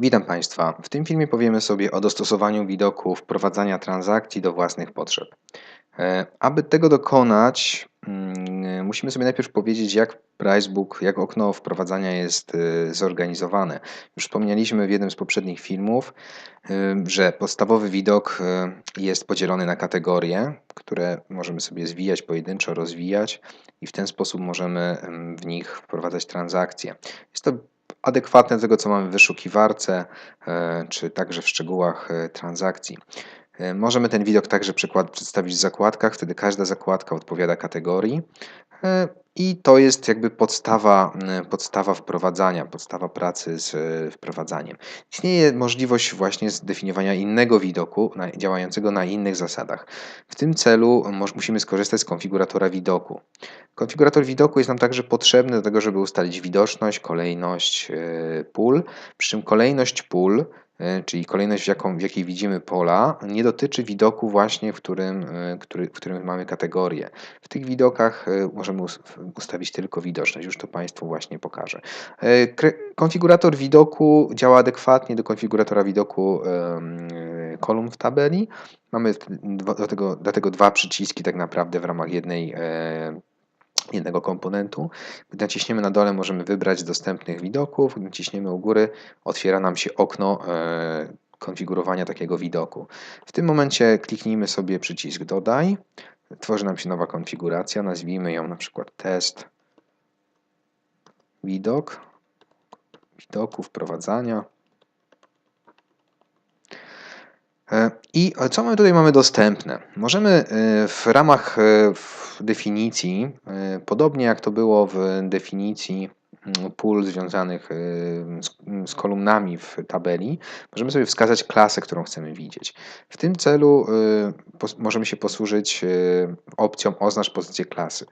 Witam Państwa. W tym filmie powiemy sobie o dostosowaniu widoku wprowadzania transakcji do własnych potrzeb. E, Aby tego dokonać, mm, musimy sobie najpierw powiedzieć, jak Pricebook, jak okno wprowadzania jest e, zorganizowane. Już wspomnieliśmy w jednym z poprzednich filmów, e, że podstawowy widok jest podzielony na kategorie, które możemy sobie zwijać pojedynczo, rozwijać i w ten sposób możemy em, w nich wprowadzać transakcje. Jest to adekwatne do tego, co mamy w wyszukiwarce, e, czy także w szczegółach e, transakcji. E, Możemy ten widok także przykład, przedstawić w zakładkach, wtedy każda zakładka odpowiada kategorii e, i to jest jakby podstawa, m, podstawa wprowadzania, podstawa pracy z e, wprowadzaniem. Istnieje możliwość właśnie zdefiniowania innego widoku, działającego na innych zasadach. W tym celu musimy skorzystać z konfiguratora widoku. Konfigurator widoku jest nam także potrzebny do tego, żeby ustalić widoczność, kolejność e, pól, przy czym kolejność pól e, czyli kolejność, w, jaką, w jakiej widzimy pola, nie dotyczy widoku właśnie, w którym, e, który, w którym mamy kategorię. W tych widokach e, możemy us- ustawić tylko widoczność, już to Państwu właśnie pokażę. E, Konfigurator widoku działa adekwatnie do konfiguratora widoku e, kolumn w tabeli. Mamy do tego, do tego dwa przyciski tak naprawdę w ramach jednej e, jednego komponentu. Gdy naciśniemy na dole, możemy wybrać z dostępnych widoków. Gdy naciśniemy u góry, otwiera nam się okno e, konfigurowania takiego widoku. W tym momencie kliknijmy sobie przycisk Dodaj. Tworzy nam się nowa konfiguracja. Nazwijmy ją na przykład test widok, widoku, wprowadzania. E, I co my tutaj mamy dostępne? Możemy e, w ramach definicji, e, podobnie jak to było w definicji mm, pól związanych e, z, z kolumnami w tabeli, możemy sobie wskazać klasę, którą chcemy widzieć. W tym celu pos- możemy się posłużyć opcją Oznacz pozycję klasy.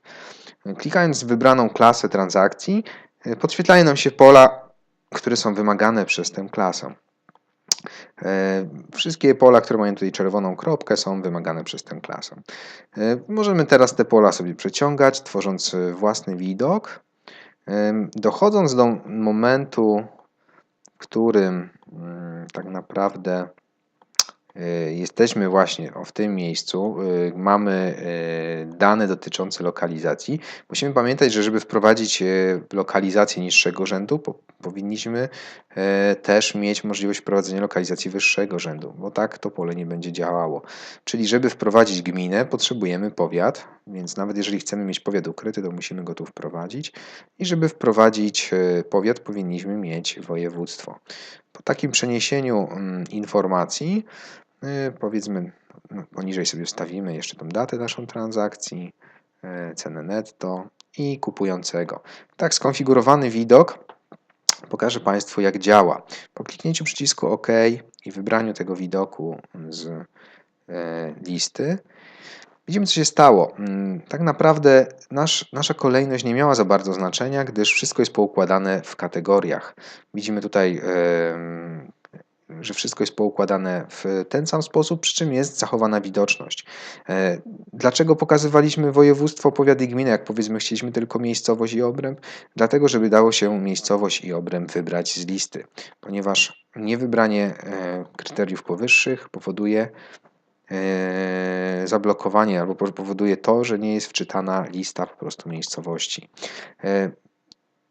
Klikając wybraną klasę transakcji, podświetlają nam się pola, które są wymagane przez tę klasę. E, Wszystkie pola, które mają tutaj czerwoną kropkę, są wymagane przez tę klasę. E, Możemy teraz te pola sobie przeciągać, tworząc e, własny widok. Em, Dochodząc do momentu, w którym mm, tak naprawdę e, jesteśmy właśnie w tym miejscu, e, mamy e, dane dotyczące lokalizacji, musimy pamiętać, że żeby wprowadzić e, lokalizację niższego rzędu, po, powinniśmy e, też mieć możliwość wprowadzenia lokalizacji wyższego rzędu, bo tak to pole nie będzie działało. Czyli żeby wprowadzić gminę, potrzebujemy powiat, więc nawet jeżeli chcemy mieć powiat ukryty, to musimy go tu wprowadzić. I żeby wprowadzić e, powiat, powinniśmy mieć województwo. Po takim przeniesieniu mm, informacji, e, powiedzmy, no, poniżej sobie wstawimy jeszcze tą datę naszą transakcji, e, cenę netto i kupującego. Tak skonfigurowany widok pokażę Państwu, jak działa. Po kliknięciu przycisku OK i wybraniu tego widoku z e, listy, widzimy, co się stało. Tak naprawdę nasz, nasza kolejność nie miała za bardzo znaczenia, gdyż wszystko jest poukładane w kategoriach. Widzimy tutaj, że wszystko jest poukładane w ten sam sposób, przy czym jest zachowana widoczność. E, Dlaczego pokazywaliśmy województwo, powiat i gminę, jak powiedzmy chcieliśmy tylko miejscowość i obręb? Dlatego, żeby dało się miejscowość i obręb wybrać z listy, ponieważ niewybranie e, kryteriów powyższych powoduje zablokowanie albo po- powoduje to, że nie jest wczytana lista po prostu miejscowości. E,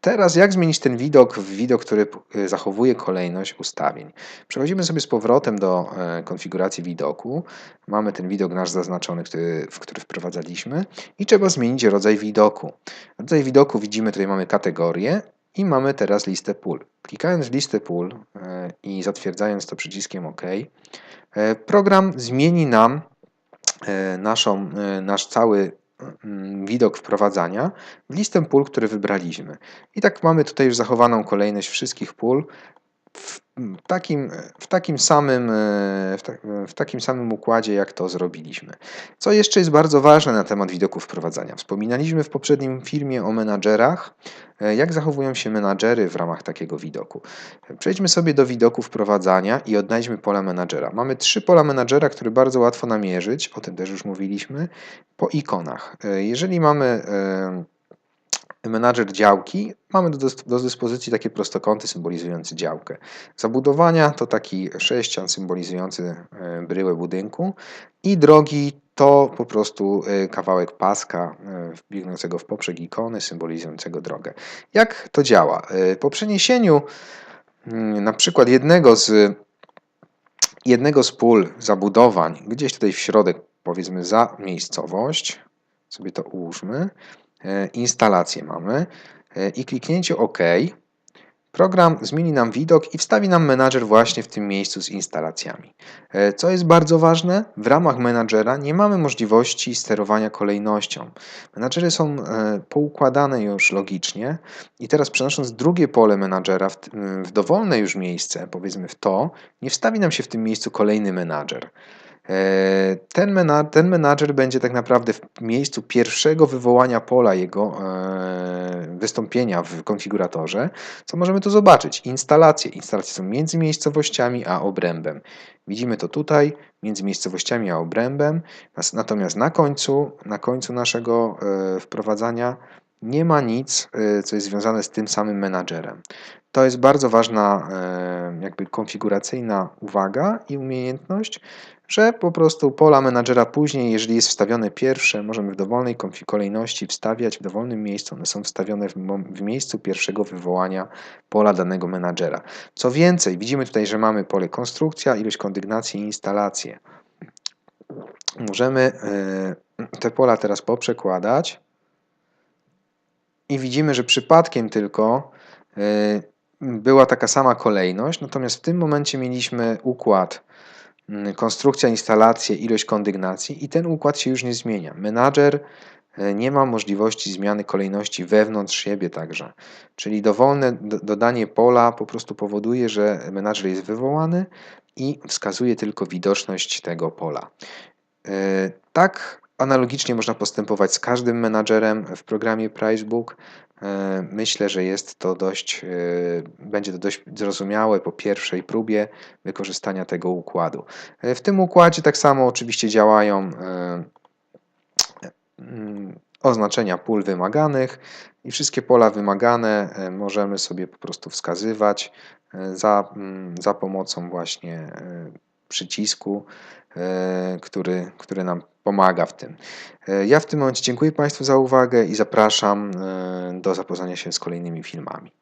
Teraz jak zmienić ten widok w widok, który p- zachowuje kolejność ustawień? Przechodzimy sobie z powrotem do e, konfiguracji widoku. Mamy ten widok nasz zaznaczony, który, w który wprowadzaliśmy i trzeba zmienić rodzaj widoku. Rodzaj widoku widzimy, tutaj mamy kategorię i mamy teraz listę pól. Klikając w listę pól e, i zatwierdzając to przyciskiem OK, e, program zmieni nam e, naszą, nasz cały mm, widok wprowadzania w listę pól, które wybraliśmy. I tak mamy tutaj już zachowaną kolejność wszystkich pól w takim, w takim, samym, e, w, ta, w takim samym układzie, jak to zrobiliśmy. Co jeszcze jest bardzo ważne na temat widoku wprowadzania? Wspominaliśmy w poprzednim filmie o menadżerach, e, jak zachowują się menadżery w ramach takiego widoku. Przejdźmy sobie do widoku wprowadzania i odnajdźmy pola menadżera. Mamy trzy pola menadżera, które bardzo łatwo namierzyć, o tym też już mówiliśmy, po ikonach. E, Jeżeli mamy menadżer działki, mamy do, dys- do dyspozycji takie prostokąty symbolizujące działkę. Zabudowania to taki sześcian symbolizujący e, bryłę budynku i drogi to po prostu e, kawałek paska e, biegnącego w poprzek ikony symbolizującego drogę. Jak to działa? Po przeniesieniu mm, na przykład jednego z jednego z pól zabudowań gdzieś tutaj w środek, powiedzmy za miejscowość, sobie to ułóżmy, instalację mamy e, i kliknięcie OK, program zmieni nam widok i wstawi nam menadżer właśnie w tym miejscu z instalacjami. E, Co jest bardzo ważne, w ramach menadżera nie mamy możliwości sterowania kolejnością. Menadżery są e, poukładane już logicznie i teraz przenosząc drugie pole menadżera w, w dowolne już miejsce, powiedzmy w to, nie wstawi nam się w tym miejscu kolejny menadżer. E, Ten, mena, ten menadżer będzie tak naprawdę w miejscu pierwszego wywołania pola jego e, wystąpienia w konfiguratorze. Co możemy tu zobaczyć? Instalacje. Instalacje są między miejscowościami a obrębem. Widzimy to tutaj, między miejscowościami a obrębem. Natomiast na końcu, na końcu naszego e, wprowadzania nie ma nic, co jest związane z tym samym menadżerem. To jest bardzo ważna e, jakby konfiguracyjna uwaga i umiejętność, że po prostu pola menadżera później, jeżeli jest wstawione pierwsze, możemy w dowolnej kolejności wstawiać w dowolnym miejscu. One są wstawione w, w miejscu pierwszego wywołania pola danego menadżera. Co więcej, widzimy tutaj, że mamy pole konstrukcja, ilość kondygnacji i instalacje. Możemy e, te pola teraz poprzekładać i widzimy, że przypadkiem tylko e, była taka sama kolejność, natomiast w tym momencie mieliśmy układ mm, konstrukcja, instalacje, ilość kondygnacji i ten układ się już nie zmienia. Menadżer e, nie ma możliwości zmiany kolejności wewnątrz siebie także. Czyli dowolne do- dodanie pola po prostu powoduje, że menadżer jest wywołany i wskazuje tylko widoczność tego pola. E, Tak analogicznie można postępować z każdym menadżerem w programie Pricebook. E, Myślę, że jest to dość, e, będzie to dość zrozumiałe po pierwszej próbie wykorzystania tego układu. E, W tym układzie tak samo oczywiście działają mm, oznaczenia pól wymaganych i wszystkie pola wymagane możemy sobie po prostu wskazywać za, mm, za pomocą właśnie przycisku, e, który, który nam pomaga w tym. E, Ja w tym momencie dziękuję Państwu za uwagę i zapraszam e, do zapoznania się z kolejnymi filmami.